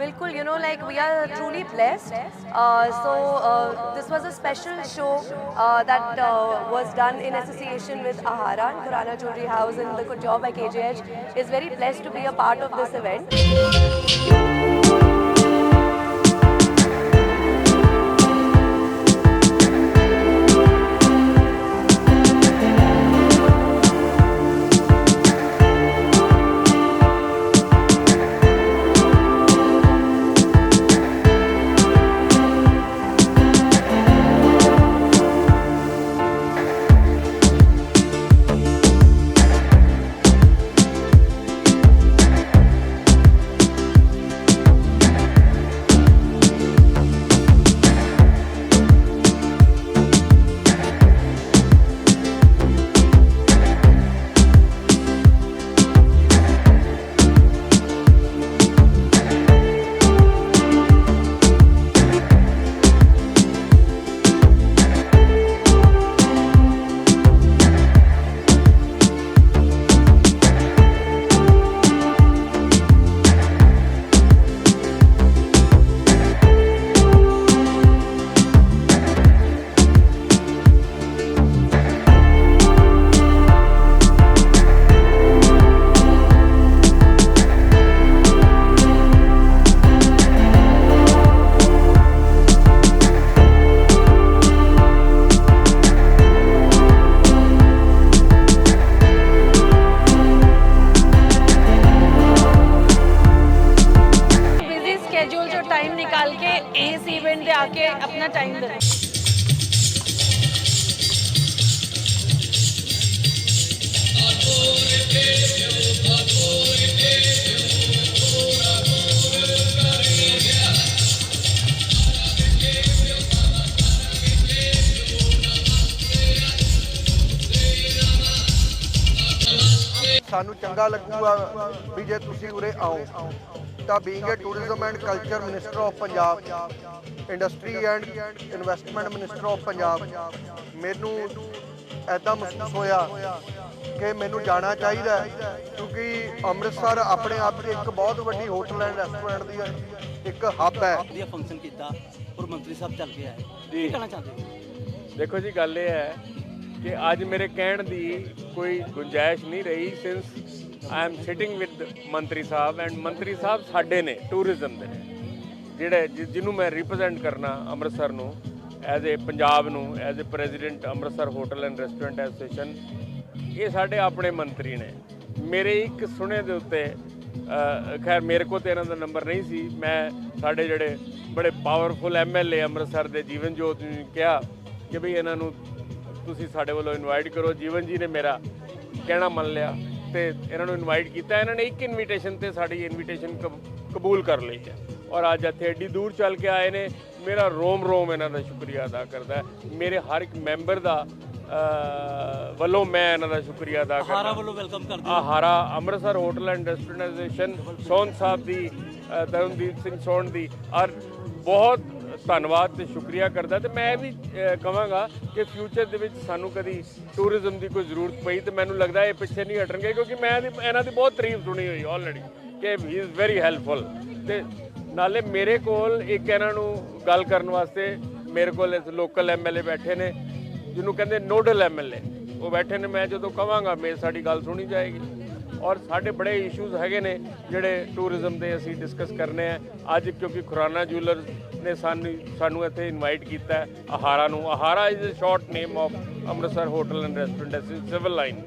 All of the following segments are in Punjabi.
बिल्कुल you know like we are truly blessed so this was a special show that was done in association with AHARA Khurana jewellery house and the good job at KJH is very blessed to be a part of this event ਸਾਨੂੰ ਚੰਗਾ ਲੱਗੂਗਾ ਵੀ ਜੇ ਤੁਸੀਂ ਉਰੇ ਆਓ। ਤਾਂ being a tourism and culture minister of Punjab industry and investment minister of Punjab ਮੈਨੂੰ ਐਦਾਂ ਮਹਿਸੂਸ ਹੋਇਆ ਕਿ ਮੈਨੂੰ ਜਾਣਾ ਚਾਹੀਦਾ ਕਿਉਂਕਿ ਅੰਮ੍ਰਿਤਸਰ ਆਪਣੇ ਆਪ 'ਚ ਇੱਕ ਬਹੁਤ ਵੱਡੀ ਹੋਟਲ ਐਂਡ ਰੈਸਟੋਰੈਂਟ ਦੀ ਇੱਕ ਹੱਬ ਹੈ। ਵਧੀਆ ਫੰਕਸ਼ਨ ਕੀਤਾ ਔਰ ਮੰਤਰੀ ਸਾਹਿਬ ਚੱਲ ਕੇ ਆਏ। ਕੀ ਕਹਿਣਾ ਚਾਹੁੰਦੇ ਦੇਖੋ ਜੀ ਗੱਲ ਇਹ ਹੈ ਕਿ ਅੱਜ ਮੇਰੇ ਕਹਿਣ ਦੀ ਕੋਈ ਗੁੰਜਾਇਸ਼ ਨਹੀਂ ਰਹੀ since I am sitting with ਮੰਤਰੀ ਸਾਹਿਬ ਐਂਡ ਮੰਤਰੀ ਸਾਹਿਬ ਸਾਡੇ ਨੇ ਟੂਰਿਜ਼ਮ ਦੇ। ਜਿਹੜੇ ਜਿ- ਜਿਹਨੂੰ ਮੈਂ ਰਿਪਰੈਜ਼ੈਂਟ ਕਰਨਾ ਅੰਮ੍ਰਿਤਸਰ ਨੂੰ ਐਜ਼ ਅ ਪੰਜਾਬ ਨੂੰ as a president Amritsar hotel and restaurant association ਇਹ ਸਾਡੇ ਆਪਣੇ ਮੰਤਰੀ ਨੇ। ਮੇਰੇ ਇੱਕ ਸੁਣੇ ਦੇ ਉੱਤੇ ਖੈਰ ਮੇਰੇ ਕੋਲ ਤੇ ਇਹਨਾਂ ਦਾ ਨੰਬਰ ਨਹੀਂ ਸੀ, ਮੈਂ ਸਾਡੇ ਜਿਹੜੇ ਬੜੇ ਪਾਵਰਫੁਲ ਐਮਐਲਏ ਅੰਮ੍ਰਿਤਸਰ ਦੇ ਜੀਵਨ ਜੋਤ ਨੂੰ ਕਿਹਾ ਕਿ ਵੀ ਇਹਨਾਂ ਨੂੰ ਤੁਸੀਂ ਸਾਡੇ ਵੱਲੋਂ ਇਨਵਾਈਟ ਕਰੋ। ਜੀਵਨ ਜੀ ਨੇ ਮੇਰਾ ਕਹਿਣਾ ਮੰਨ ਲਿਆ ਤੇ ਇਹਨਾਂ ਨੂੰ ਇਨਵਾਈਟ ਕੀਤਾ। ਇਹਨਾਂ ਨੇ ਇੱਕ ਇਨਵੀਟੇਸ਼ਨ ਤੇ ਸਾਡੀ ਇਨਵੀਟੇਸ਼ਨ ਕਬੂਲ ਕਰ ਲਈ ਹੈ। ਔਰ ਅੱਜ ਇੱਥੇ ਐਡੀ ਦੂਰ ਚੱਲ ਕੇ ਆਏ ਨੇ। ਮੇਰਾ ਰੋਮ ਰੋਮ ਇਹਨਾਂ ਦਾ ਸ਼ੁਕਰੀਆ ਅਦਾ ਕਰਦਾ ਹੈ। ਮੇਰੇ ਹਰ ਇੱਕ ਮੈਂਬਰ ਦਾ ਵੱਲੋਂ ਮੈਂ ਇਹਨਾਂ ਦਾ ਸ਼ੁਕਰੀਆ ਅਦਾ ਕਰਦਾ। ਹਾਰਾ ਵੱਲੋਂ ਵੈਲਕਮ ਕਰਦੇ ਆ ਹਾਰਾ Amritsar hotel and restaurant association Son Sahib ਦੀ ਤਰਨਦੀਪ ਸਿੰਘ ਸੋਨ ਦੀ ਔਰ ਬਹੁਤ ਧੰਨਵਾਦ ਤੇ ਸ਼ੁਕਰੀਆ ਕਰਦਾ ਤੇ ਮੈਂ ਇਹ ਵੀ ਕਹਾਂਗਾ ਕਿ ਫਿਊਚਰ ਦੇ ਵਿੱਚ ਸਾਨੂੰ ਕਦੀ ਟੂਰਿਜ਼ਮ ਦੀ ਕੋਈ ਜ਼ਰੂਰਤ ਪਈ ਤੇ ਮੈਨੂੰ ਲੱਗਦਾ ਇਹ ਪਿੱਛੇ ਨਹੀਂ ਹਟਣਗੇ ਕਿਉਂਕਿ ਮੈਂ ਇਹਦੀ- ਇਹਨਾਂ ਦੀ ਬਹੁਤ ਤਾਰੀਫ ਸੁਣੀ ਹੋਈ ਆਲਰੇਡੀ ਕਿ ਹੀ ਇਜ਼ ਵੈਰੀ ਹੈਲਪਫੁਲ ਤੇ ਨਾਲੇ ਮੇਰੇ ਕੋਲ ਇੱਕ ਇਹਨਾਂ ਨੂੰ ਗੱਲ ਕਰਨ ਵਾਸਤੇ ਮੇਰੇ ਕੋਲ ਲੋਕਲ ਐਮਐਲਏ ਬੈਠੇ ਨੇ, ਜਿਹਨੂੰ ਕਹਿੰਦੇ ਨੋਡਲ ਐਮਐਲਏ ਉਹ ਬੈਠੇ ਨੇ, ਮੈਂ ਜਦੋਂ ਕਵਾਂਗਾ ਮੇ ਸਾਡੀ ਗੱਲ ਸੁਣੀ ਜਾਏਗੀ। ਔਰ ਸਾਡੇ ਬੜੇ ਇਸ਼ੂਜ਼ ਹੈਗੇ ਨੇ ਜਿਹੜੇ ਟੂਰਿਜ਼ਮ ਦੇ ਅਸੀਂ ਡਿਸਕਸ ਕਰਨੇ ਆ। ਅੱਜ ਕਿਉਂਕਿ ਖੁਰਾਨਾ ਜੁਐਲਰਸ ਨੇ ਸਾਨੂੰ ਸਾਨੂੰ ਇੱਥੇ ਇਨਵਾਈਟ ਕੀਤਾ ਹੈ ਆਹਾਰਾ ਨੂੰ। AHARA is a short name of Amritsar hotel and restaurant civil line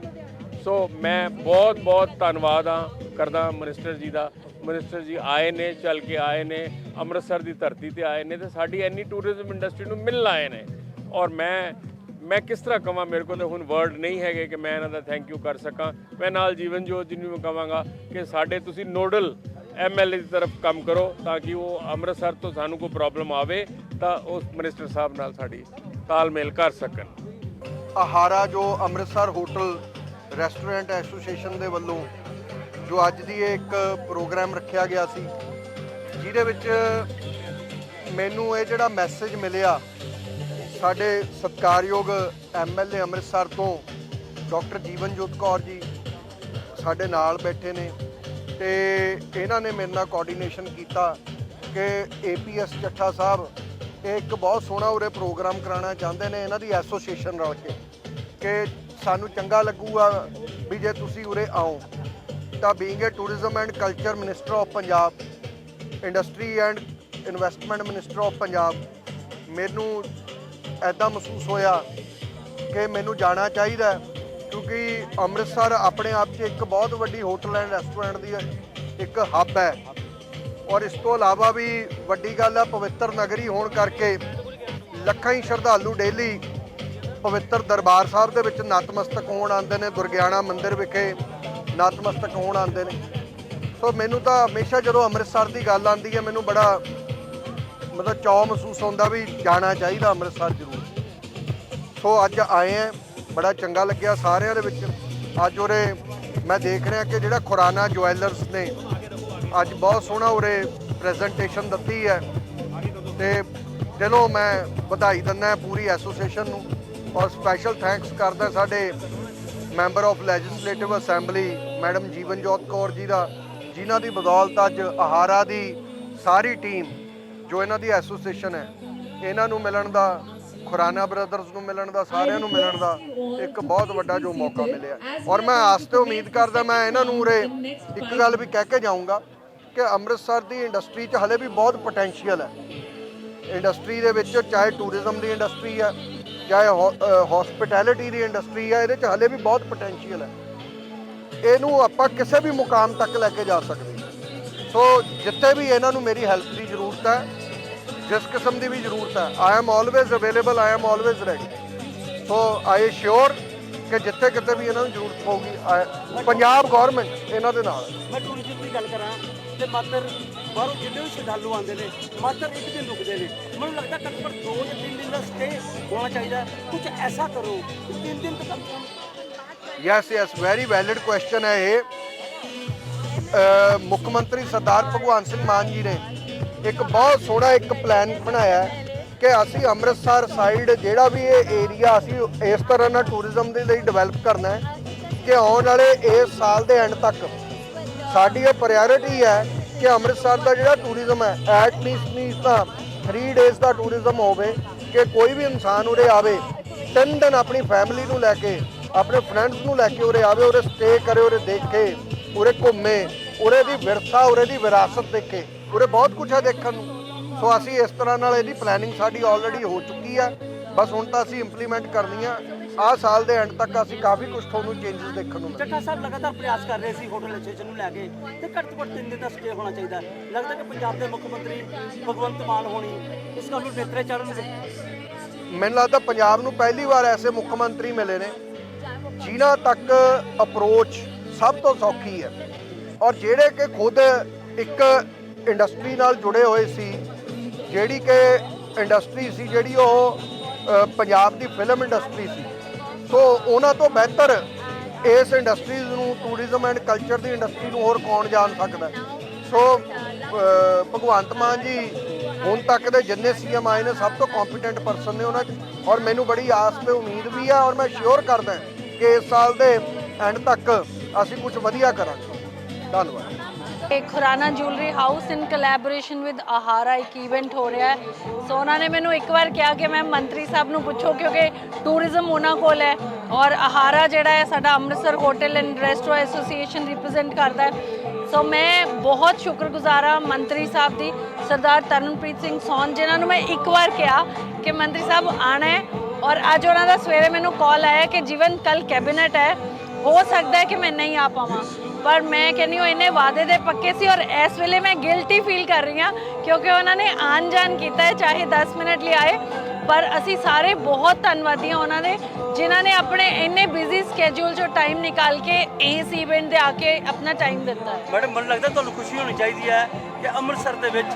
so ਮੈਂ ਬਹੁਤ ਬਹੁਤ ਧੰਨਵਾਦ ਆ ਕਰਦਾ ਮਿਨਿਸਟਰ ਜੀ ਦਾ। ਮਿਨਿਸਟਰ ਜੀ ਆਏ ਨੇ, ਚੱਲ ਕੇ ਆਏ ਨੇ, ਅੰਮ੍ਰਿਤਸਰ ਦੀ ਧਰਤੀ ਤੇ ਆਏ ਨੇ ਤੇ ਸਾਡੀ ਐਨੀ ਟੂਰਿਜ਼ਮ ਇੰਡਸਟਰੀ ਨੂੰ ਮਿਲਣ ਆਏ ਨੇ। ਔਰ ਮੈਂ ਮੈਂ ਕਿਸ ਤਰ੍ਹਾਂ ਕਵਾਂ, ਮੇਰੇ ਕੋਲ ਤਾਂ ਹੁਣ ਵਰਡ ਨਹੀਂ ਹੈਗੇ ਕਿ ਮੈਂ ਇਹਨਾਂ ਦਾ ਥੈਂਕ ਯੂ ਕਰ ਸਕਾਂ। ਮੈਂ ਨਾਲ ਜੀਵਨ ਜੋਤ ਜੀ ਨੂੰ ਵੀ ਕਵਾਂਗਾ ਕਿ ਸਾਡੇ ਤੁਸੀਂ ਨੋਡਲ ਐਮਐਲਏ ਦੀ ਤਰਫ ਕੰਮ ਕਰੋ ਤਾਂ ਕਿ ਉਹ ਅੰਮ੍ਰਿਤਸਰ ਤੋਂ ਸਾਨੂੰ ਕੋਈ ਪ੍ਰੋਬਲਮ ਆਵੇ ਤਾਂ ਉਸ ਮਿਨਿਸਟਰ ਸਾਹਿਬ ਨਾਲ ਸਾਡੀ ਤਾਲਮੇਲ ਕਰ ਸਕਣ। ਆਹਾਰਾ ਜੋ ਅੰਮ੍ਰਿਤਸਰ ਹੋਟਲ ਰੈਸਟੋਰੈਂਟ ਐਸੋਸੀਏਸ਼ਨ ਦੇ ਵੱਲੋਂ ਜੋ ਅੱਜ ਦੀ ਇਹ ਇੱਕ ਪ੍ਰੋਗਰਾਮ ਰੱਖਿਆ ਗਿਆ ਸੀ, ਜਿਹਦੇ ਵਿੱਚ ਮੈਨੂੰ ਇਹ ਜਿਹੜਾ ਮੈਸੇਜ ਮਿਲਿਆ, ਸਾਡੇ ਸਤਿਕਾਰਯੋਗ ਐਮਐਲਏ ਅੰਮ੍ਰਿਤਸਰ ਤੋਂ ਡਾਕਟਰ ਜੀਵਨਜੋਤ ਕੌਰ ਜੀ ਸਾਡੇ ਨਾਲ ਬੈਠੇ ਨੇ। ਤੇ ਇਹਨਾਂ ਨੇ ਮੇਰੇ ਨਾਲ ਕੋਆਰਡੀਨੇਸ਼ਨ ਕੀਤਾ ਕਿ ਏਪੀਐਸ ਚੱਠਾ ਸਾਹਿਬ, ਇਹ ਇੱਕ ਬਹੁਤ ਸੋਹਣਾ ਉਰੇ ਪ੍ਰੋਗਰਾਮ ਕਰਾਉਣਾ ਚਾਹੁੰਦੇ ਨੇ ਇਹਨਾਂ ਦੀ ਐਸੋਸੀਏਸ਼ਨ ਰਲ ਕੇ ਕਿ ਸਾਨੂੰ ਚੰਗਾ ਲੱਗੂਗਾ ਵੀ ਜੇ ਤੁਸੀਂ ਉਰੇ ਆਓ। ਤਾਂ being a tourism and culture minister of Punjab industry and investment minister of Punjab ਮੈਨੂੰ ਐਦਾਂ ਮਹਿਸੂਸ ਹੋਇਆ ਕਿ ਮੈਨੂੰ ਜਾਣਾ ਚਾਹੀਦਾ ਕਿਉਂਕਿ ਅੰਮ੍ਰਿਤਸਰ ਆਪਣੇ ਆਪ 'ਚ ਇੱਕ ਬਹੁਤ ਵੱਡੀ ਹੋਟਲ ਐਂਡ ਰੈਸਟੋਰੈਂਟ ਦੀ ਇੱਕ ਹੱਬ ਹੈ। ਔਰ ਇਸ ਤੋਂ ਇਲਾਵਾ ਵੀ ਵੱਡੀ ਗੱਲ ਹੈ ਪਵਿੱਤਰ ਨਗਰੀ ਹੋਣ ਕਰਕੇ ਲੱਖਾਂ ਹੀ ਸ਼ਰਧਾਲੂ ਡੇਲੀ ਪਵਿੱਤਰ ਦਰਬਾਰ ਸਾਹਿਬ ਦੇ ਵਿੱਚ ਨਤਮਸਤਕ ਹੋਣ ਆਉਂਦੇ ਨੇ ਦੁਰਗਿਆਣਾ ਮੰਦਿਰ ਵਿਖੇ ਨਤਮਸਤਕ ਹੋਣ ਆਉਂਦੇ ਨੇ। ਸੋ ਮੈਨੂੰ ਤਾਂ ਹਮੇਸ਼ਾ ਜਦੋਂ ਅੰਮ੍ਰਿਤਸਰ ਦੀ ਗੱਲ ਆਉਂਦੀ ਹੈ, ਮੈਨੂੰ ਬੜਾ ਮਤਲਬ ਚਾਅ ਮਹਿਸੂਸ ਹੁੰਦਾ ਵੀ ਜਾਣਾ ਚਾਹੀਦਾ ਅੰਮ੍ਰਿਤਸਰ ਜ਼ਰੂਰ। ਸੋ ਅੱਜ ਆਏ ਆ ਬੜਾ ਚੰਗਾ ਲੱਗਿਆ ਸਾਰਿਆਂ ਦੇ ਵਿੱਚ। ਅੱਜ ਉਰੇ ਮੈਂ ਦੇਖ ਰਿਹਾ ਕਿ ਜਿਹੜਾ ਖੁਰਾਨਾ ਜੁਐਲਰਸ ਨੇ ਅੱਜ ਬਹੁਤ ਸੋਹਣਾ ਉਰੇ ਪ੍ਰੈਜੈਂਟੇਸ਼ਨ ਦਿੱਤੀ ਹੈ। ਤੇ ਦਿਲੋਂ ਮੈਂ ਵਧਾਈ ਦਿੰਦਾ ਪੂਰੀ ਐਸੋਸੀਏਸ਼ਨ ਨੂੰ ਔਰ ਸਪੈਸ਼ਲ ਥੈਂਕਸ ਕਰਦਾ ਸਾਡੇ member of legislative assembly madam Jeevanjot Kaur ji ਦਾ, ਜਿਨ੍ਹਾਂ ਦੀ ਬਦੌਲਤ ਅੱਜ ਆਹਾਰਾ ਦੀ ਸਾਰੀ ਟੀਮ ਜੋ ਇਹਨਾਂ ਦੀ ਐਸੋਸੀਏਸ਼ਨ ਹੈ, ਇਹਨਾਂ ਨੂੰ ਮਿਲਣ ਦਾ ਖੁਰਾਨਾ ਬ੍ਰਦਰਸ ਨੂੰ ਮਿਲਣ ਦਾ ਸਾਰਿਆਂ ਨੂੰ ਮਿਲਣ ਦਾ ਇੱਕ ਬਹੁਤ ਵੱਡਾ ਜੋ ਮੌਕਾ ਮਿਲਿਆ। ਔਰ ਮੈਂ ਆਸ ਤੇ ਉਮੀਦ ਕਰਦਾ ਮੈਂ ਇਹਨਾਂ ਨੂੰ ਉਰੇ ਇੱਕ ਗੱਲ ਵੀ ਕਹਿ ਕੇ ਜਾਊਂਗਾ ਕਿ ਅੰਮ੍ਰਿਤਸਰ ਦੀ ਇੰਡਸਟਰੀ 'ਚ ਹਲੇ ਵੀ ਬਹੁਤ ਪੋਟੈਂਸ਼ੀਅਲ ਹੈ। ਇੰਡਸਟਰੀ ਦੇ ਵਿੱਚ ਚਾਹੇ ਟੂਰਿਜ਼ਮ ਦੀ ਇੰਡਸਟਰੀ ਹੈ ਚਾਹੇ ਹਸਪਿਟੈਲਿਟੀ ਦੀ ਇੰਡਸਟਰੀ ਹੈ ਇਹਦੇ 'ਚ ਹਲੇ ਵੀ ਬਹੁਤ ਪੋਟੈਂਸ਼ੀਅਲ ਹੈ। ਇਹਨੂੰ ਆਪਾਂ ਕਿਸੇ ਵੀ ਮੁਕਾਮ ਤੱਕ ਲੈ ਕੇ ਜਾ ਸਕਦੇ ਹਾਂ। ਸੋ ਜਿੱਥੇ ਵੀ ਇਹਨਾਂ ਨੂੰ ਮੇਰੀ ਹੈਲਪ ਦੀ ਜ਼ਰੂਰਤ ਹੈ ਜਿਸ ਕਿਸਮ ਦੀ ਵੀ ਜ਼ਰੂਰਤ ਹੈ I am always available I am always ready so I sure ਕਿ ਜਿੱਥੇ ਕਿਤੇ ਵੀ ਇਹਨਾਂ ਨੂੰ ਜ਼ਰੂਰਤ ਹੋਊਗੀ I- ਪੰਜਾਬ ਗਵਰਨਮੈਂਟ ਇਹਨਾਂ ਦੇ ਨਾਲ। ਮੈਂ ਟੂਰਿਜ਼ਮ ਦੀ ਗੱਲ ਕਰਾਂ ਤੇ ਮਾਤਰ ਬਾਹਰੋਂ ਜਿੰਨੇ ਵੀ ਸ਼ਰਧਾਲੂ ਆਉਂਦੇ ਨੇ ਮਾਤਰ ਇੱਕ ਦਿਨ ਰੁਕਦੇ ਨੇ। ਮੈਨੂੰ ਲੱਗਦਾ ਘੱਟੋ ਘੱਟ ਦੋ ਜਾਂ ਤਿੰਨ ਦਿਨ ਦਾ ਸਟੇ ਹੋਣਾ ਚਾਹੀਦਾ ਕੁਝ ਐਸਾ ਕਰੋ ਕਿ ਤਿੰਨ ਦਿਨ ਤੱਕ yes yes very valid question ਹੈ ਇਹ। ਮੁੱਖ ਮੰਤਰੀ ਸਰਦਾਰ ਭਗਵੰਤ ਸਿੰਘ ਮਾਨ ਜੀ ਨੇ ਇੱਕ ਬਹੁਤ ਸੋਹਣਾ ਇੱਕ ਪਲਾਨ ਬਣਾਇਆ ਕਿ ਅਸੀਂ ਅੰਮ੍ਰਿਤਸਰ ਸਾਈਡ ਜਿਹੜਾ ਵੀ ਇਹ ਏਰੀਆ ਅਸੀਂ ਇਸ ਤਰ੍ਹਾਂ ਨਾਲ ਟੂਰਿਜ਼ਮ ਦੇ ਲਈ ਡਿਵੈਲਪ ਕਰਨਾ ਹੈ ਕਿ ਆਉਣ ਵਾਲੇ ਇਸ ਸਾਲ ਦੇ ਐਂਡ ਤੱਕ ਸਾਡੀ ਇਹ ਪ੍ਰਾਇੋਰਟੀ ਹੈ ਕਿ ਅੰਮ੍ਰਿਤਸਰ ਦਾ ਜਿਹੜਾ ਟੂਰਿਜ਼ਮ ਹੈ ਐਟ ਲੀਸਟ ਨਹੀਂ ਤਾਂ 3 ਡੇਜ਼ ਦਾ ਟੂਰਿਜ਼ਮ ਹੋਵੇ ਕਿ ਕੋਈ ਵੀ ਇਨਸਾਨ ਉਰੇ ਆਵੇ, ਤਿੰਨ ਦਿਨ ਆਪਣੀ ਫੈਮਿਲੀ ਨੂੰ ਲੈ ਕੇ, ਆਪਣੇ ਫਰੈਂਡਸ ਨੂੰ ਲੈ ਕੇ ਉਰੇ ਆਵੇ, ਉਰੇ ਸਟੇ ਕਰੇ, ਉਰੇ ਦੇਖੇ, ਉਰੇ ਘੁੰਮੇ, ਉਰੇ ਦੀ ਵਿਰਸਾ, ਉਰੇ ਦੀ ਵਿਰਾਸਤ ਦੇਖੇ। ਉਰੇ ਬਹੁਤ ਕੁਝ ਹੈ ਦੇਖਣ ਨੂੰ। ਸੋ ਅਸੀਂ ਇਸ ਤਰ੍ਹਾਂ ਨਾਲ ਇਹਦੀ ਪਲੈਨਿੰਗ ਸਾਡੀ ਆਲਰੇਡੀ ਹੋ ਚੁੱਕੀ ਹੈ। ਬਸ ਹੁਣ ਤਾਂ ਅਸੀਂ ਇੰਪਲੀਮੈਂਟ ਕਰਨੀ ਆ। ਆਹ ਸਾਲ ਦੇ ਐਂਡ ਤੱਕ ਅਸੀਂ ਕਾਫੀ ਕੁਝ ਤੁਹਾਨੂੰ ਚੇਂਜਸ ਦੇਖਣ ਨੂੰ ਮਿਲਣਗੇ। ਚੱਠਾ ਸਾਹਿਬ ਲਗਾਤਾਰ ਪ੍ਰਯਾਸ ਕਰ ਰਹੇ ਸੀ ਹੋਟਲ ਐਸੋਸੀਏਸ਼ਨ ਨੂੰ ਲੈ ਕੇ। ਤੇ ਘੱਟ ਤੋਂ ਘੱਟ ਤਿੰਨ ਦਿਨ ਦਾ ਸਟੇ ਹੋਣਾ ਚਾਹੀਦਾ ਲੱਗਦਾ ਕਿ ਪੰਜਾਬ ਦੇ ਮੁੱਖ ਮੰਤਰੀ ਭਗਵੰਤ ਮਾਨ ਹੋਣੀ ਇਸ ਗੱਲ ਨੂੰ ਨੇਤਰੇ ਚੜਨਗੇ ਮੈਨੂੰ ਲੱਗਦਾ ਪੰਜਾਬ ਨੂੰ ਪਹਿਲੀ ਵਾਰ ਐਸੇ ਮੁੱਖ ਮੰਤਰੀ ਮਿਲੇ ਨੇ ਜਿਨ੍ਹਾਂ ਤੱਕ ਅਪਰੋਚ ਸਭ ਤੋਂ ਸੌਖੀ ਹੈ। ਔਰ ਜਿਹੜੇ ਕਿ ਖੁਦ ਇੱਕ ਇੰਡਸਟਰੀ ਨਾਲ ਜੁੜੇ ਹੋਏ ਸੀ, ਜਿਹੜੀ ਕਿ ਇੰਡਸਟਰੀ ਸੀ ਜਿਹੜੀ ਉਹ ਪੰਜਾਬ ਦੀ ਫਿਲਮ ਇੰਡਸਟਰੀ ਸੀ। ਸੋ ਉਹਨਾਂ ਤੋਂ ਬਿਹਤਰ ਇਸ ਇੰਡਸਟਰੀ ਨੂੰ ਟੂਰਿਜ਼ਮ ਐਂਡ ਕਲਚਰ ਦੀ ਇੰਡਸਟਰੀ ਨੂੰ ਹੋਰ ਕੌਣ ਜਾਣ ਸਕਦਾ ਸੋ ਭਗਵੰਤ ਮਾਨ ਜੀ ਹੁਣ ਤੱਕ ਦੇ ਜਿੰਨੇ ਸੀਐਮ ਆਏ ਨੇ, ਸਭ ਤੋਂ ਕੰਪੀਟੈਂਟ ਪਰਸਨ ਨੇ ਉਹਨਾਂ 'ਚ। ਔਰ ਮੈਨੂੰ ਬੜੀ ਆਸ ਤੇ ਉਮੀਦ ਵੀ ਆ ਔਰ ਮੈਂ ਸ਼ੋਰ ਕਰਦਾ ਕਿ ਇਸ ਸਾਲ ਦੇ ਐਂਡ ਤੱਕ ਅਸੀਂ ਕੁਝ ਵਧੀਆ ਕਰਾਂਗੇ। ਧੰਨਵਾਦ। Khurana jewellery house in collaboration with Aahara ਇੱਕ ਇਵੈਂਟ ਹੋ ਰਿਹਾ ਹੈ। ਸੋ ਉਹਨਾਂ ਨੇ ਮੈਨੂੰ ਇੱਕ ਵਾਰ ਕਿਹਾ ਕਿ ਮੈਂ ਮੰਤਰੀ ਸਾਹਿਬ ਨੂੰ ਪੁੱਛੋ ਕਿਉਂਕਿ ਟੂਰਿਜ਼ਮ ਉਹਨਾਂ ਕੋਲ ਹੈ ਔਰ ਆਹਾਰਾ ਜਿਹੜਾ ਹੈ ਸਾਡਾ Amritsar hotel and restaurant association represent ਕਰਦਾ ਹੈ। ਸੋ ਮੈਂ ਬਹੁਤ ਸ਼ੁਕਰਗੁਜ਼ਾਰ ਹਾਂ ਮੰਤਰੀ ਸਾਹਿਬ ਦੀ, ਸਰਦਾਰ ਤਰਨਪ੍ਰੀਤ ਸਿੰਘ ਸੌਨ ਜਿਨ੍ਹਾਂ ਨੂੰ ਮੈਂ ਇੱਕ ਵਾਰ ਕਿਹਾ ਕਿ ਮੰਤਰੀ ਸਾਹਿਬ ਆਣਾ ਹੈ। ਔਰ ਅੱਜ ਉਹਨਾਂ ਦਾ ਸਵੇਰੇ ਮੈਨੂੰ ਕਾਲ ਆਇਆ ਕਿ ਜੀਵਨ ਕੱਲ ਕੈਬਨਿਟ ਹੈ। ਹੋ ਸਕਦਾ ਹੈ ਕਿ ਮੈਂ ਨਹੀਂ ਆ ਪਾਵਾਂ। ਪਰ ਮੈਂ ਕਹਿੰਦੀ ਹਾਂ ਇਹਨੇ ਵਾਅਦੇ ਦੇ ਪੱਕੇ ਸੀ ਔਰ ਇਸ ਵੇਲੇ ਮੈਂ ਗਿਲਟੀ ਫੀਲ ਕਰ ਰਹੀ ਹਾਂ ਕਿਉਂਕਿ ਉਹਨਾਂ ਨੇ ਆਨ ਜਾਨ ਕੀਤਾ ਹੈ, ਚਾਹੇ 10 ਮਿੰਟ ਲਈ ਆਏ। ਪਰ ਅਸੀਂ ਸਾਰੇ ਬਹੁਤ ਧੰਨਵਾਦੀ ਹਾਂ ਉਹਨਾਂ ਦੇ, ਜਿਨ੍ਹਾਂ ਨੇ ਆਪਣੇ ਇੰਨੇ ਬਿਜ਼ੀ ਸਕੇਜੂਲ ਚੋਂ ਟਾਈਮ ਨਿਕਾਲ ਕੇ ਇਸ ਇਵੈਂਟ ਦੇ ਆ ਕੇ ਆਪਣਾ ਟਾਈਮ ਦਿੱਤਾ ਹੈ। ਮੈਡਮ, ਮੈਨੂੰ ਲੱਗਦਾ ਤੁਹਾਨੂੰ ਖੁਸ਼ੀ ਹੋਣੀ ਚਾਹੀਦੀ ਹੈ ਕਿ ਅੰਮ੍ਰਿਤਸਰ ਦੇ ਵਿੱਚ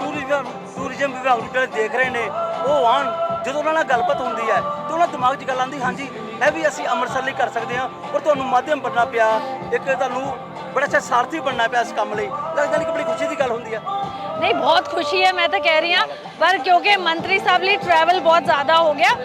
ਟੂਰਿਜ਼ਮ ਟੂਰਿਜ਼ਮ ਵਿਭਾਗ ਨੂੰ ਜਿਹੜੇ ਦੇਖ ਰਹੇ ਨੇ, ਉਹ ਆਉਣ। ਜਦੋਂ ਉਹਨਾਂ ਨਾਲ ਗੱਲਬਾਤ ਹੁੰਦੀ ਹੈ, ਤੇ ਉਹਨਾਂ ਦਿਮਾਗ 'ਚ ਗੱਲ ਆਉਂਦੀ, ਹਾਂਜੀ ਇਹ ਵੀ ਅਸੀਂ ਅੰਮ੍ਰਿਤਸਰ ਲਈ ਕਰ ਸਕਦੇ ਹਾਂ ਪਰ ਤੁਹਾਨੂੰ ਮਾਧਿਅਮ ਬਣਨਾ ਪਿਆ, ਇੱਕ ਤੁਹਾਨੂੰ ਬੜਾ ਅੱਛਾ ਸਾਰਥੀ ਬਣਨਾ ਪਿਆ ਇਸ ਕੰਮ ਲਈ। ਲੱਗਦਾ ਨਹੀਂ ਕਿ ਬੜੀ ਖੁਸ਼ੀ ਦੀ ਗੱਲ ਹੁੰਦੀ ਹੈ। ਨਹੀਂ, ਬਹੁਤ ਖੁਸ਼ੀ ਹੈ, ਮੈਂ ਤਾਂ ਕਹਿ ਰਹੀ ਹਾਂ। ਪਰ ਕਿਉਂਕਿ ਮੰਤਰੀ ਸਾਹਿਬ ਲਈ ਟਰੈਵਲ ਬਹੁਤ ਜ਼ਿਆਦਾ ਹੋ ਗਿਆ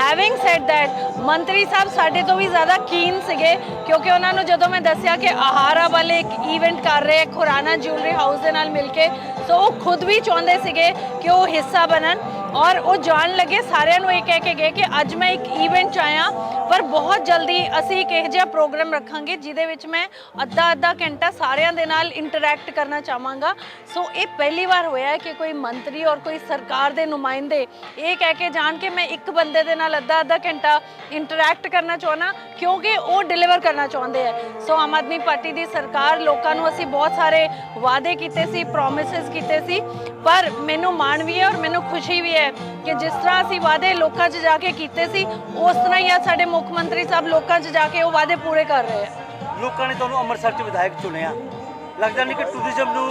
ਹੈਵਿੰਗ ਸੈਡ that, ਮੰਤਰੀ ਸਾਹਿਬ ਸਾਡੇ ਤੋਂ ਵੀ ਜ਼ਿਆਦਾ ਕੀਨ ਸੀਗੇ, ਕਿਉਂਕਿ ਉਹਨਾਂ ਨੂੰ ਜਦੋਂ ਮੈਂ ਦੱਸਿਆ ਕਿ ਆਹਾਰਾ ਵਾਲੇ ਇੱਕ ਇਵੈਂਟ ਕਰ ਰਹੇ ਖੁਰਾਨਾ ਜਿਊਲਰੀ ਹਾਊਸ ਦੇ ਨਾਲ ਮਿਲ ਕੇ, ਸੋ ਉਹ ਖੁਦ ਵੀ ਚਾਹੁੰਦੇ ਸੀਗੇ ਕਿ ਉਹ ਹਿੱਸਾ ਬਣਨ। ਔਰ ਉਹ ਜਾਣ ਲੱਗੇ ਸਾਰਿਆਂ ਨੂੰ ਇਹ ਕਹਿ ਕੇ ਗਏ ਕਿ ਅੱਜ ਮੈਂ ਇੱਕ ਈਵੈਂਟ 'ਚ ਆਇਆ ਪਰ ਬਹੁਤ ਜਲਦੀ ਅਸੀਂ ਇੱਕ ਇਹੋ ਜਿਹਾ ਪ੍ਰੋਗਰਾਮ ਰੱਖਾਂਗੇ ਜਿਹਦੇ ਵਿੱਚ ਮੈਂ ਅੱਧਾ ਅੱਧਾ ਘੰਟਾ ਸਾਰਿਆਂ ਦੇ ਨਾਲ ਇੰਟਰੈਕਟ ਕਰਨਾ ਚਾਹਾਂਗਾ। ਸੋ ਇਹ ਪਹਿਲੀ ਵਾਰ ਹੋਇਆ ਕਿ ਕੋਈ ਮੰਤਰੀ ਔਰ ਕੋਈ ਸਰਕਾਰ ਦੇ ਨੁਮਾਇੰਦੇ ਇਹ ਕਹਿ ਕੇ ਜਾਣ ਕਿ ਮੈਂ ਇੱਕ ਬੰਦੇ ਦੇ ਨਾਲ ਅੱਧਾ ਅੱਧਾ ਘੰਟਾ ਇੰਟਰੈਕਟ ਕਰਨਾ ਚਾਹਣਾ ਕਿਉਂਕਿ ਉਹ ਡਿਲੀਵਰ ਕਰਨਾ ਚਾਹੁੰਦੇ ਆ। ਸੋ ਆਮ ਆਦਮੀ ਪਾਰਟੀ ਦੀ ਸਰਕਾਰ ਲੋਕਾਂ ਨੂੰ ਅਸੀਂ ਬਹੁਤ ਸਾਰੇ ਵਾਅਦੇ ਕੀਤੇ ਸੀ ਪ੍ਰੋਮਿਸਸ ਕੀਤੇ ਸੀ, ਪਰ ਮੈਨੂੰ ਮਾਣ ਵੀ ਹੈ ਔਰ ਮੈਨੂੰ ਖੁਸ਼ੀ ਵੀ ਹੈ ਕਿ ਜਿਸ ਤਰ੍ਹਾਂ ਅਸੀਂ ਵਾਅਦੇ ਲੋਕਾਂ 'ਚ ਜਾ ਕੇ ਕੀਤੇ ਸੀ ਉਸ ਤਰ੍ਹਾਂ ਹੀ ਅੱਜ ਸਾਡੇ ਮੁੱਖ ਮੰਤਰੀ ਸਾਹਿਬ ਲੋਕਾਂ 'ਚ ਜਾ ਕੇ ਉਹ ਵਾਅਦੇ ਪੂਰੇ ਕਰ ਰਹੇ ਆ। ਲੋਕਾਂ ਨੇ ਤੁਹਾਨੂੰ ਅੰਮ੍ਰਿਤਸਰ 'ਚ ਵਿਧਾਇਕ ਚੁਣਿਆ। ਲੱਗਦਾ ਨਹੀਂ ਕਿ ਟੂਰਿਜ਼ਮ ਨੂੰ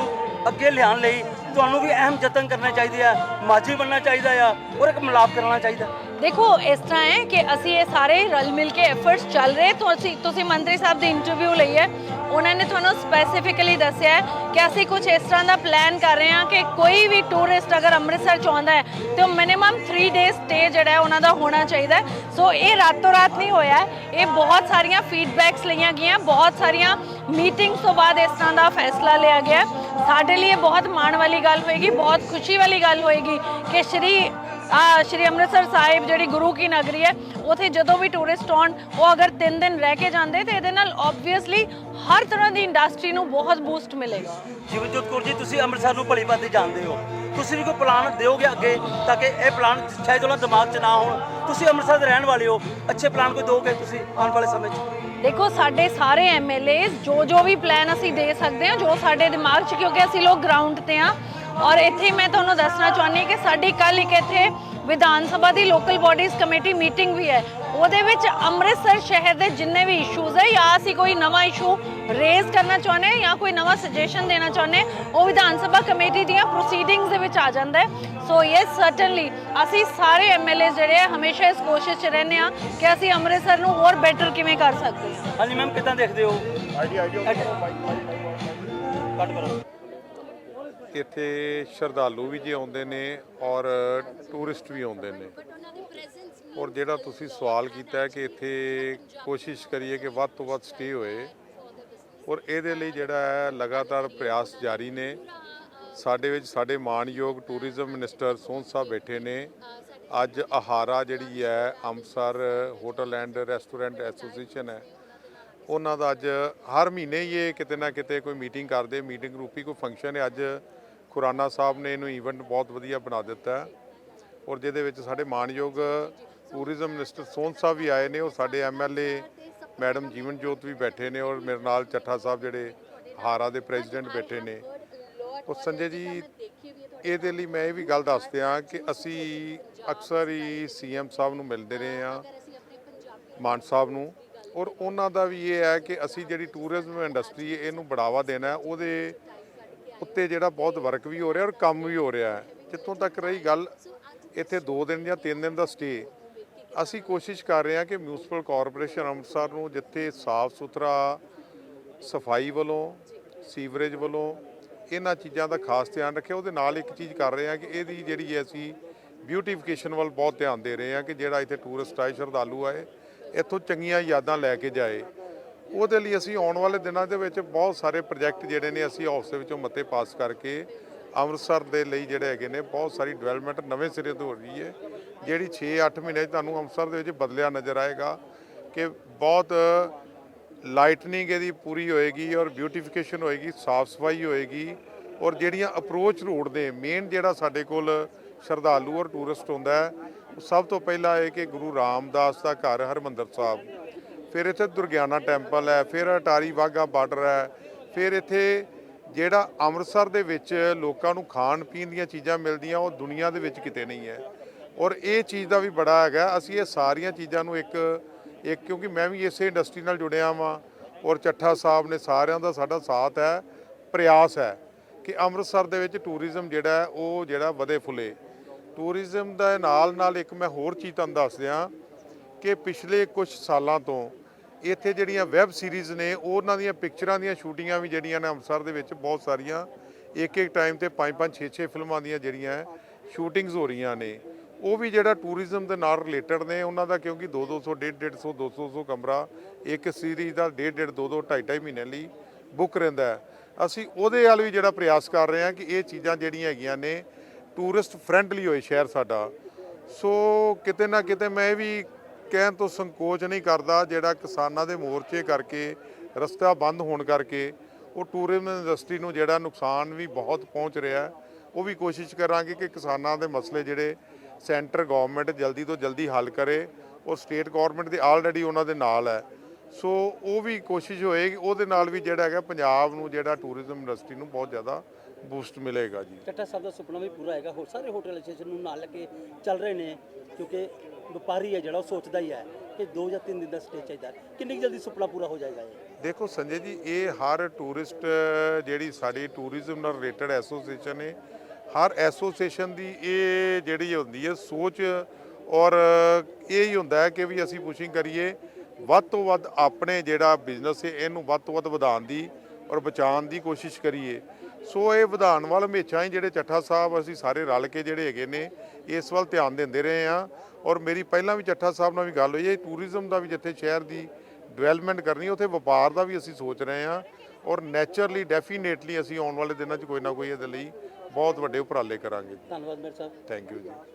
ਅੱਗੇ ਲਿਆਉਣ ਲਈ ਤੁਹਾਨੂੰ ਵੀ ਅਹਿਮ ਯਤਨ ਕਰਨੇ ਚਾਹੀਦੇ ਆ ਮਾਝੀ ਬਣਨਾ ਚਾਹੀਦਾ ਆ ਔਰ ਇੱਕ ਮਿਲਾਪ ਕਰਨਾ ਚਾਹੀਦਾ। ਦੇਖੋ ਇਸ ਤਰ੍ਹਾਂ ਹੈ ਕਿ ਅਸੀਂ ਇਹ ਸਾਰੇ ਰਲ ਮਿਲ ਕੇ ਐਫਰਟਸ ਚੱਲ ਰਹੇ ਤੁਸੀਂ ਤੁਸੀਂ ਮੰਤਰੀ ਸਾਹਿਬ ਦੀ ਇੰਟਰਵਿਊ ਲਈ ਹੈ। ਉਹਨਾਂ ਨੇ ਤੁਹਾਨੂੰ ਸਪੈਸੀਫਿਕਲੀ ਦੱਸਿਆ ਹੈ ਕਿ ਅਸੀਂ ਕੁਝ ਇਸ ਤਰ੍ਹਾਂ ਦਾ ਪਲਾਨ ਕਰ ਰਹੇ ਹਾਂ ਕਿ ਕੋਈ ਵੀ ਟੂਰਿਸਟ ਅਗਰ ਅੰਮ੍ਰਿਤਸਰ ਚ ਆਉਂਦਾ ਹੈ, ਤੇ ਉਹ ਮਿਨੀਮਮ 3 ਡੇਜ਼ ਸਟੇ ਜਿਹੜਾ ਹੈ ਉਹਨਾਂ ਦਾ ਹੋਣਾ ਚਾਹੀਦਾ ਸੋ ਇਹ ਰਾਤੋਂ ਰਾਤ ਨਹੀਂ ਹੋਇਆ ਇਹ ਬਹੁਤ ਸਾਰੀਆਂ ਫੀਡਬੈਕਸ ਲਈਆਂ ਗਈਆਂ, ਬਹੁਤ ਸਾਰੀਆਂ ਮੀਟਿੰਗਸ ਤੋਂ ਬਾਅਦ ਇਸ ਤਰ੍ਹਾਂ ਦਾ ਫੈਸਲਾ ਲਿਆ ਗਿਆ ਸਾਡੇ ਲਈ ਇਹ ਬਹੁਤ ਮਾਣ ਵਾਲੀ ਗੱਲ ਹੋਏਗੀ, ਬਹੁਤ ਖੁਸ਼ੀ ਵਾਲੀ ਗੱਲ ਹੋਏਗੀ ਕਿ ਸ਼੍ਰੀ ਸ਼੍ਰੀ ਅੰਮ੍ਰਿਤਸਰ ਸਾਹਿਬ ਜਿਹੜੀ ਗੁਰੂ ਕੀ ਨਗਰੀ ਹੈ ਉਥੇ ਜਦੋਂ ਵੀ ਟੂਰਿਸਟ ਆਉਣ ਉਹ ਅਗਰ 3 ਦਿਨ ਰਹਿ ਕੇ ਜਾਂਦੇ ਤੇ ਇਹਦੇ ਨਾਲ ਆਬਵੀਅਸਲੀ ਹਰ ਤਰ੍ਹਾਂ ਦੀ ਇੰਡਸਟਰੀ ਨੂੰ ਬਹੁਤ ਬੂਸਟ ਮਿਲੇਗਾ। ਜੀਵਨਜੋਤ ਕੌਰ ਜੀ ਤੁਸੀਂ ਅੰਮ੍ਰਿਤਸਰ ਨੂੰ ਭਲੀ ਭਾਂਤੀ ਜਾਣਦੇ ਹੋ। ਤੁਸੀਂ ਵੀ ਕੋਈ ਪਲਾਨ ਦਿਓਗੇ ਅੱਗੇ ਤਾਂ ਕਿ ਇਹ ਪਲਾਨ ਸ਼ਾਇਦ ਉਹਨਾਂ ਦਿਮਾਗ 'ਚ ਨਾ ਹੋਣ। ਤੁਸੀਂ ਅੰਮ੍ਰਿਤਸਰ ਦੇ ਰਹਿਣ ਵਾਲੇ ਹੋ। ਅੱਛੇ ਪਲਾਨ ਕੋਈ ਦੋਗੇ ਤੁਸੀਂ ਆਉਣ ਵਾਲੇ ਸਮੇਂ 'ਚ? ਦੇਖੋ ਸਾਡੇ ਸਾਰੇ ਐਮਐਲਏ ਜੋ ਜੋ ਵੀ ਪਲਾਨ ਅਸੀਂ ਦੇ ਸਕਦੇ ਹਾਂ ਜੋ ਸਾਡੇ ਦਿਮਾਗ 'ਚ ਕਿਉਂਕਿ ਅਸੀਂ ਲੋਕ ਗਰਾਊਂਡ ਤੇ ਆ ਔਰ ਇੱਥੇ ਹੀ ਮੈਂ ਤੁਹਾਨੂੰ ਦੱਸਣਾ ਚਾਹੁੰਦੀ ਹਾਂ ਕਿ ਸਾਡੀ ਕੱਲ ਇੱਕ ਇੱਥੇ ਵਿਧਾਨ ਸਭਾ ਦੀ ਲੋਕਲ ਬਾਡੀਜ਼ ਕਮੇਟੀ ਮੀਟਿੰਗ ਵੀ ਹੈ ਉਹਦੇ ਵਿੱਚ ਅੰਮ੍ਰਿਤਸਰ ਸ਼ਹਿਰ ਦੇ ਜਿੰਨੇ ਵੀ ਇਸ਼ੂਜ਼ ਹੈ ਜਾਂ ਅਸੀਂ ਕੋਈ ਨਵਾਂ ਇਸ਼ੂ ਰੇਜ਼ ਕਰਨਾ ਚਾਹੁੰਦੇ ਹਾਂ ਜਾਂ ਕੋਈ ਨਵਾਂ ਸੁਜੈਸ਼ਨ ਦੇਣਾ ਚਾਹੁੰਦੇ ਹਾਂ, ਉਹ ਵਿਧਾਨ ਸਭਾ ਕਮੇਟੀ ਦੀਆਂ ਪ੍ਰੋਸੀਡਿੰਗਸ ਦੇ ਵਿੱਚ ਆ ਜਾਂਦਾ ਹੈ ਸੋ ਯੈਸ ਸਰਟਨਲੀ ਅਸੀਂ ਸਾਰੇ ਐਮਐਲਏ ਜਿਹੜੇ ਆ ਹਮੇਸ਼ਾ ਇਸ ਕੋਸ਼ਿਸ਼ 'ਚ ਰਹਿੰਦੇ ਆ ਕਿ ਅਸੀਂ ਅੰਮ੍ਰਿਤਸਰ ਨੂੰ ਹੋਰ ਬੈਟਰ ਕਿਵੇਂ ਕਰ ਸਕਦੇ ਹਾਂ ਹਾਂਜੀ ਮੈਮ ਕਿਦਾਂ ਦੇਖਦੇ ਹੋ ਕੱਟ ਕਰੋ ਇੱਥੇ ਸ਼ਰਧਾਲੂ ਵੀ ਜੇ ਆਉਂਦੇ ਨੇ ਔਰ ਟੂਰਿਸਟ ਵੀ ਆਉਂਦੇ ਨੇ। ਔਰ ਜਿਹੜਾ ਤੁਸੀਂ ਸਵਾਲ ਕੀਤਾ ਹੈ ਕਿ ਇੱਥੇ ਕੋਸ਼ਿਸ਼ ਕਰੀਏ ਕਿ ਵੱਧ ਤੋਂ ਵੱਧ ਸਟੇ ਹੋਏ, ਔਰ ਇਹਦੇ ਲਈ ਜਿਹੜਾ ਹੈ ਲਗਾਤਾਰ ਪ੍ਰਯਾਸ ਜਾਰੀ ਨੇ। ਸਾਡੇ ਵਿੱਚ ਸਾਡੇ ਮਾਨਯੋਗ ਟੂਰਿਜ਼ਮ ਮਿਨਿਸਟਰ ਸੋਹਣ ਸਾਹਿਬ ਬੈਠੇ ਨੇ। ਅੱਜ ਆਹਾਰਾ ਜਿਹੜੀ ਹੈ Amritsar hotel and restaurant association ਹੈ। ਉਹਨਾਂ ਦਾ ਅੱਜ ਹਰ ਮਹੀਨੇ ਹੀ ਇਹ ਕਿਤੇ ਨਾ ਕਿਤੇ ਕੋਈ ਮੀਟਿੰਗ ਕਰਦੇ, ਮੀਟਿੰਗ ਰੂਪੀ ਕੋਈ ਫੰਕਸ਼ਨ ਹੈ। ਅੱਜ ਖੁਰਾਨਾ ਸਾਹਿਬ ਨੇ ਇਹਨੂੰ ਇਵੈਂਟ ਬਹੁਤ ਵਧੀਆ ਬਣਾ ਦਿੱਤਾ ਹੈ। ਔਰ ਜਿਹਦੇ ਵਿੱਚ ਸਾਡੇ ਮਾਨਯੋਗ ਟੂਰਿਜ਼ਮ ਮਿਨਿਸਟਰ ਸੋਹਣ ਸਾਹਿਬ ਵੀ ਆਏ ਨੇ, ਔਰ ਸਾਡੇ ਐਮਐਲਏ ਮੈਡਮ ਜੀਵਨ ਜੋਤ ਵੀ ਬੈਠੇ ਨੇ, ਔਰ ਮੇਰੇ ਨਾਲ ਚੱਠਾ ਸਾਹਿਬ ਜਿਹੜੇ ਹਾਰਾ ਦੇ ਪ੍ਰੈਜ਼ੀਡੈਂਟ ਬੈਠੇ ਨੇ। ਔਰ ਸੰਜੇ ਜੀ, ਇਹਦੇ ਲਈ ਮੈਂ ਇਹ ਵੀ ਗੱਲ ਦੱਸ ਦਿਆਂ ਕਿ ਅਸੀਂ ਅਕਸਰ ਹੀ ਸੀਐਮ ਸਾਹਿਬ ਨੂੰ ਮਿਲਦੇ ਰਹੇ ਹਾਂ, ਮਾਨ ਸਾਹਿਬ ਨੂੰ। ਔਰ ਉਹਨਾਂ ਦਾ ਵੀ ਇਹ ਹੈ ਕਿ ਅਸੀਂ ਜਿਹੜੀ ਟੂਰਿਜ਼ਮ ਇੰਡਸਟਰੀ ਇਹਨੂੰ ਬੜਾਵਾ ਦੇਣਾ ਉਹਦੇ ਉੱਤੇ ਜਿਹੜਾ ਬਹੁਤ ਵਰਕ ਵੀ ਹੋ ਰਿਹਾ ਔਰ ਕੰਮ ਵੀ ਹੋ ਰਿਹਾ ਹੈ। ਜਿੱਥੋਂ ਤੱਕ ਰਹੀ ਗੱਲ, ਇੱਥੇ 2 ਦਿਨ ਜਾਂ 3 ਦਿਨ ਦਾ ਸਟੇ ਅਸੀਂ ਕੋਸ਼ਿਸ਼ ਕਰ ਰਹੇ ਹਾਂ ਕਿ ਮਿਊਨਿਸਪਲ ਕਾਰਪੋਰੇਸ਼ਨ ਅੰਮ੍ਰਿਤਸਰ ਨੂੰ ਜਿੱਥੇ ਸਾਫ਼ ਸੁਥਰਾ, ਸਫ਼ਾਈ ਵੱਲੋਂ ਸੀਵਰੇਜ ਵੱਲੋਂ ਇਹਨਾਂ ਚੀਜ਼ਾਂ ਦਾ ਖਾਸ ਧਿਆਨ ਰੱਖਿਆ, ਉਹਦੇ ਨਾਲ ਇੱਕ ਚੀਜ਼ ਕਰ ਰਹੇ ਹਾਂ ਕਿ ਇਹਦੀ ਜਿਹੜੀ ਹੈ ਅਸੀਂ ਬਿਊਟੀਫਿਕੇਸ਼ਨ ਵੱਲ ਬਹੁਤ ਧਿਆਨ ਦੇ ਰਹੇ ਹਾਂ ਕਿ ਜਿਹੜਾ ਇੱਥੇ ਟੂਰਿਸਟ ਆਏ, ਸ਼ਰਧਾਲੂ ਆਏ, ਇੱਥੋਂ ਚੰਗੀਆਂ ਯਾਦਾਂ ਲੈ ਕੇ ਜਾਏ। ਉਹਦੇ ਲਈ ਅਸੀਂ ਆਉਣ ਵਾਲੇ ਦਿਨਾਂ ਦੇ ਵਿੱਚ ਬਹੁਤ ਸਾਰੇ ਪ੍ਰੋਜੈਕਟ ਜਿਹੜੇ ਨੇ ਅਸੀਂ ਹਾਊਸ ਦੇ ਵਿੱਚੋਂ ਮਤੇ ਪਾਸ ਕਰਕੇ ਅੰਮ੍ਰਿਤਸਰ ਦੇ ਲਈ ਜਿਹੜੇ ਹੈਗੇ ਨੇ ਬਹੁਤ ਸਾਰੀ ਡਿਵੈਲਪਮੈਂਟ ਨਵੇਂ ਸਿਰੇ ਤੋਂ ਹੋ ਰਹੀ ਹੈ, ਜਿਹੜੀ 6-8 ਮਹੀਨੇ ਤੁਹਾਨੂੰ ਅੰਮ੍ਰਿਤਸਰ ਦੇ ਵਿੱਚ ਬਦਲਿਆ ਨਜ਼ਰ ਆਏਗਾ ਕਿ ਬਹੁਤ ਲਾਈਟਨਿੰਗ ਇਹਦੀ ਪੂਰੀ ਹੋਏਗੀ ਔਰ ਬਿਊਟੀਫਿਕੇਸ਼ਨ ਹੋਏਗੀ ਸਾਫ਼ ਸਫ਼ਾਈ ਹੋਏਗੀ ਔਰ ਜਿਹੜੀਆਂ ਅਪਰੋਚ ਰੋਡ ਦੇ ਮੇਨ ਜਿਹੜਾ ਸਾਡੇ ਕੋਲ ਸ਼ਰਧਾਲੂ ਔਰ ਟੂਰਿਸਟ ਹੁੰਦਾ ਹੈ ਸਭ ਤੋਂ ਪਹਿਲਾਂ ਇਹ ਕਿ ਗੁਰੂ ਰਾਮਦਾਸ ਦਾ ਘਰ ਹਰਮੰਦਰ ਸਾਹਿਬ ਫਿਰ ਇੱਥੇ ਦੁਰਗਿਆਨਾ ਟੈਂਪਲ ਹੈ, ਫਿਰ ਅਟਾਰੀ ਵਾਹਗਾ ਬਾਰਡਰ ਹੈ, ਫਿਰ ਇੱਥੇ ਜਿਹੜਾ ਅੰਮ੍ਰਿਤਸਰ ਦੇ ਵਿੱਚ ਲੋਕਾਂ ਨੂੰ ਖਾਣ ਪੀਣ ਦੀਆਂ ਚੀਜ਼ਾਂ ਮਿਲਦੀਆਂ, ਉਹ ਦੁਨੀਆ ਦੇ ਵਿੱਚ ਕਿਤੇ ਨਹੀਂ ਹੈ। ਔਰ ਇਹ ਚੀਜ਼ ਦਾ ਵੀ ਬੜਾ ਹੈਗਾ, ਅਸੀਂ ਇਹ ਸਾਰੀਆਂ ਚੀਜ਼ਾਂ ਨੂੰ ਇੱਕ ਇੱਕ ਕਿਉਂਕਿ ਮੈਂ ਵੀ ਇਸੇ ਇੰਡਸਟਰੀ ਨਾਲ ਜੁੜਿਆ ਵਾਂ, ਔਰ ਚੱਠਾ ਸਾਹਿਬ ਨੇ ਸਾਰਿਆਂ ਦਾ ਸਾਡਾ ਸਾਥ ਹੈ, ਪ੍ਰਯਾਸ ਹੈ ਕਿ ਅੰਮ੍ਰਿਤਸਰ ਦੇ ਵਿੱਚ ਟੂਰਿਜ਼ਮ ਜਿਹੜਾ ਉਹ ਜਿਹੜਾ ਵਧੇ ਫੁੱਲੇ। ਟੂਰਿਜ਼ਮ ਦੇ ਨਾਲ ਨਾਲ ਇੱਕ ਮੈਂ ਹੋਰ ਚੀਜ਼ ਤੁਹਾਨੂੰ ਦੱਸ ਦਿਆਂ ਕਿ ਪਿਛਲੇ ਕੁਝ ਸਾਲਾਂ ਤੋਂ ਇੱਥੇ ਜਿਹੜੀਆਂ ਵੈਬ ਸੀਰੀਜ਼ ਨੇ, ਉਹਨਾਂ ਦੀਆਂ ਪਿਕਚਰਾਂ ਦੀਆਂ ਸ਼ੂਟਿੰਗਾਂ ਵੀ ਜਿਹੜੀਆਂ ਨੇ ਅੰਮ੍ਰਿਤਸਰ ਦੇ ਵਿੱਚ ਬਹੁਤ ਸਾਰੀਆਂ। ਇੱਕ ਇੱਕ ਟਾਈਮ ਤੇ 5 5 6 6 ਫਿਲਮਾਂ ਦੀਆਂ ਜਿਹੜੀਆਂ ਸ਼ੂਟਿੰਗਸ ਹੋ ਰਹੀਆਂ ਨੇ। ਉਹ ਵੀ ਜਿਹੜਾ ਟੂਰਿਜ਼ਮ ਦੇ ਨਾਲ ਰਿਲੇਟਡ ਨੇ, ਉਹਨਾਂ ਦਾ ਕਿਉਂਕਿ 2 200 150 150 200 200 ਕਮਰਾ, ਇੱਕ ਸੀਰੀਜ਼ ਦਾ 1.5 1.5 2 2 2.5 ਮਹੀਨੇ ਲਈ ਬੁੱਕ ਰਹਿੰਦਾ ਅਸੀਂ ਉਹਦੇ ਵੱਲ ਵੀ ਜਿਹੜਾ ਪ੍ਰਯਾਸ ਕਰ ਰਹੇ ਹਾਂ ਕਿ ਇਹ ਚੀਜ਼ਾਂ ਜਿਹੜੀਆਂ ਹੈਗੀਆਂ ਨੇ ਟੂਰਿਸਟ ਫ੍ਰੈਂਡਲੀ ਹੋਏ ਸ਼ਹਿਰ ਸਾਡਾ। ਸੋ ਕਿਤੇ ਨਾ ਕਿਤੇ ਮੈਂ ਇਹ ਵੀ ਕਹਿਣ ਤੋਂ ਸੰਕੋਚ ਨਹੀਂ ਕਰਦਾ ਜਿਹੜਾ ਕਿਸਾਨਾਂ ਦੇ ਮੋਰਚੇ ਕਰਕੇ, ਰਸਤਾ ਬੰਦ ਹੋਣ ਕਰਕੇ, ਉਹ ਟੂਰਿਜ਼ਮ ਇੰਡਸਟਰੀ ਨੂੰ ਜਿਹੜਾ ਨੁਕਸਾਨ ਵੀ ਬਹੁਤ ਪਹੁੰਚ ਰਿਹਾ ਉਹ ਵੀ ਕੋਸ਼ਿਸ਼ ਕਰਾਂਗੇ ਕਿ ਕਿਸਾਨਾਂ ਦੇ ਮਸਲੇ ਜਿਹੜੇ ਸੈਂਟਰ ਗਵਰਨਮੈਂਟ ਜਲਦੀ ਤੋਂ ਜਲਦੀ ਹੱਲ ਕਰੇ, ਉਹ ਸਟੇਟ ਗਵਰਨਮੈਂਟ ਦੇ ਆਲਰੇਡੀ ਉਹਨਾਂ ਦੇ ਨਾਲ ਹੈ। ਸੋ ਉਹ ਵੀ ਕੋਸ਼ਿਸ਼ ਹੋਏਗੀ, ਉਹਦੇ ਨਾਲ ਵੀ ਜਿਹੜਾ ਹੈਗਾ ਪੰਜਾਬ ਨੂੰ ਜਿਹੜਾ ਟੂਰਿਜ਼ਮ ਇੰਡਸਟਰੀ ਨੂੰ ਬਹੁਤ ਜ਼ਿਆਦਾ ਬੂਸਟ ਮਿਲੇਗਾ ਜੀ। ਚੱਠਾ ਸਾਹਿਬ ਦਾ ਸੁਪਨਾ ਵੀ ਪੂਰਾ ਹੈਗਾ, ਹੋਰ ਸਾਰੇ ਹੋਟਲ ਐਸੋਸੀਏਸ਼ਨ ਨੂੰ ਨਾਲ ਲੈ ਕੇ ਚੱਲ ਰਹੇ ਨੇ, ਕਿਉਂਕਿ ਵਪਾਰੀ ਹੈ ਜਿਹੜਾ ਉਹ ਸੋਚਦਾ ਹੀ ਹੈ ਕਿ 2 ਜਾਂ 3 ਦਿਨ ਦਾ ਸਟੇ ਚਾਹੀਦਾ ਕਿੰਨੀ ਜਲਦੀ ਸੁਪਨਾ ਪੂਰਾ ਹੋ ਜਾਏਗਾ ਇਹ? ਦੇਖੋ ਸੰਜੇ ਜੀ, ਇਹ ਹਰ ਟੂਰਿਸਟ ਜਿਹੜੀ ਸਾਡੀ ਟੂਰਿਜ਼ਮ ਨਾਲ ਰਿਲੇਟਡ ਐਸੋਸੀਏਸ਼ਨ ਹੈ ਹਰ ਐਸੋਸੀਏਸ਼ਨ ਦੀ ਇਹ ਜਿਹੜੀ ਹੁੰਦੀ ਹੈ ਸੋਚ ਔਰ ਇਹ ਹੀ ਹੁੰਦਾ ਹੈ ਕਿ ਵੀ ਅਸੀਂ ਪੁਸ਼ਿੰਗ ਕਰੀਏ, ਵੱਧ ਤੋਂ ਵੱਧ ਆਪਣੇ ਜਿਹੜਾ ਬਿਜ਼ਨਸ ਹੈ ਇਹਨੂੰ ਵੱਧ ਤੋਂ ਵੱਧ ਵਧਾਉਣ ਦੀ ਔਰ ਬਚਾਉਣ ਦੀ ਕੋਸ਼ਿਸ਼ ਕਰੀਏ। ਸੋ ਇਹ ਵਧਾਉਣ ਵੱਲ ਹਮੇਸ਼ਾ ਹੀ ਜਿਹੜੇ ਚੱਠਾ ਸਾਹਿਬ, ਅਸੀਂ ਸਾਰੇ ਰਲ ਕੇ ਜਿਹੜੇ ਹੈਗੇ ਨੇ, ਇਸ ਵੱਲ ਧਿਆਨ ਦਿੰਦੇ ਰਹੇ ਆ ਔਰ ਮੇਰੀ ਪਹਿਲਾਂ ਵੀ ਚੱਠਾ ਸਾਹਿਬ ਨਾਲ ਵੀ ਗੱਲ ਹੋਈ ਹੈ ਟੂਰਿਜ਼ਮ ਦਾ ਵੀ ਜਿੱਥੇ ਸ਼ਹਿਰ ਦੀ ਡਿਵੈਲਪਮੈਂਟ ਕਰਨੀ ਉੱਥੇ ਵਪਾਰ ਦਾ ਵੀ ਅਸੀਂ ਸੋਚ ਰਹੇ ਹਾਂ ਔਰ ਨੇਚਰਲੀ ਡੈਫੀਨੇਟਲੀ ਅਸੀਂ ਆਉਣ ਵਾਲੇ ਦਿਨਾਂ 'ਚ ਕੋਈ ਨਾ ਕੋਈ ਇਹਦੇ ਲਈ ਬਹੁਤ ਵੱਡੇ ਉਪਰਾਲੇ ਕਰਾਂਗੇ ਧੰਨਵਾਦ ਮੇਰੇ ਸਾਹਿਬ। ਥੈਂਕ ਯੂ ਜੀ।